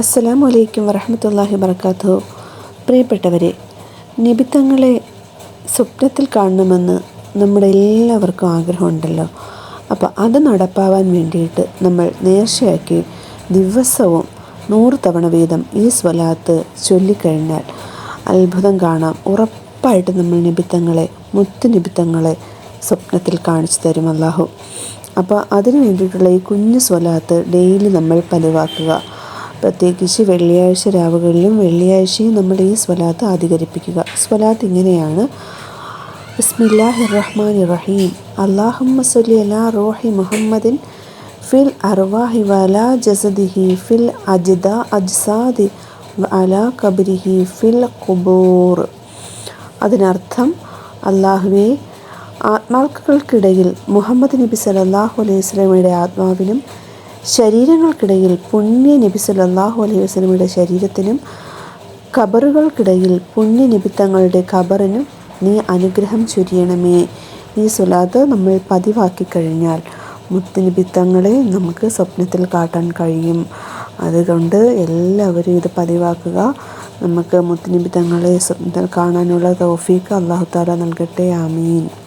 അസ്സലാമു വലൈക്കും വറഹമത്തല്ലാഹി വർക്കാത്തു പ്രിയപ്പെട്ടവരെ നിബിത്തങ്ങളെ സ്വപ്നത്തിൽ കാണണമെന്ന് നമ്മുടെ എല്ലാവർക്കും ആഗ്രഹമുണ്ടല്ലോ. അപ്പോൾ അത് നടപ്പാവാൻ വേണ്ടിയിട്ട് നമ്മൾ നേർച്ചയാക്കി ദിവസവും നൂറ് തവണ വീതം ഈ സ്വലാത്ത് ചൊല്ലിക്കഴിഞ്ഞാൽ അത്ഭുതം കാണാം. ഉറപ്പായിട്ട് നമ്മൾ നിബിത്തങ്ങളെ മുത്ത് നിബിത്തങ്ങളെ സ്വപ്നത്തിൽ കാണിച്ചു തരും അള്ളാഹു അപ്പോൾ അതിനു വേണ്ടിയിട്ടുള്ള ഈ കുഞ്ഞു സ്വലാത്ത് ഡെയിലി നമ്മൾ പതിവാക്കുക. പ്രത്യേകിച്ച് വെള്ളിയാഴ്ച രാവുകളിലും വെള്ളിയാഴ്ചയും നമ്മൾ ഈ സ്വലാത്ത് ആധികരിപ്പിക്കുക സ്വലാത്ത് ഇങ്ങനെയാണ്. ബിസ്മില്ലാഹി റഹ്മാൻ റഹീം അള്ളാഹുമ്മ സല്ലി അലാ റോഹി മുഹമ്മദിൻ ഫിൽ അർവാഹി വല ജസദിഹി ഫിൽ അജിദ അജ്സാദി അല കബരിഹി ഫിൽ കുബൂർ അതിനർത്ഥം അള്ളാഹുവെ ആത്മാക്കൾക്കിടയിൽ മുഹമ്മദ് നബി സലല്ലാഹു അലൈഹി സ്വലമയുടെ ആത്മാവിനും ശരീരങ്ങൾക്കിടയിൽ പുണ്യ നബി സല്ലാഹു അലൈഹി വസ്ലമിയുടെ ശരീരത്തിനും ഖബറുകൾക്കിടയിൽ പുണ്യ നിബിത്തങ്ങളുടെ ഖബറിനും നീ അനുഗ്രഹം ചൊരിയണമേ. ഈ സുലാത്ത് നമ്മൾ പതിവാക്കി കഴിഞ്ഞാൽ മുത്തുനിബിത്തങ്ങളെ നമുക്ക് സ്വപ്നത്തിൽ കാട്ടാൻ കഴിയും. അതുകൊണ്ട് എല്ലാവരും ഇത് പതിവാക്കുക. നമുക്ക് മുത്തുനിബിത്തങ്ങളെ സ്വപ്നത്തിൽ കാണാനുള്ള തൗഫീക്ക് അള്ളാഹു താല നൽകട്ടെ. ആമീൻ.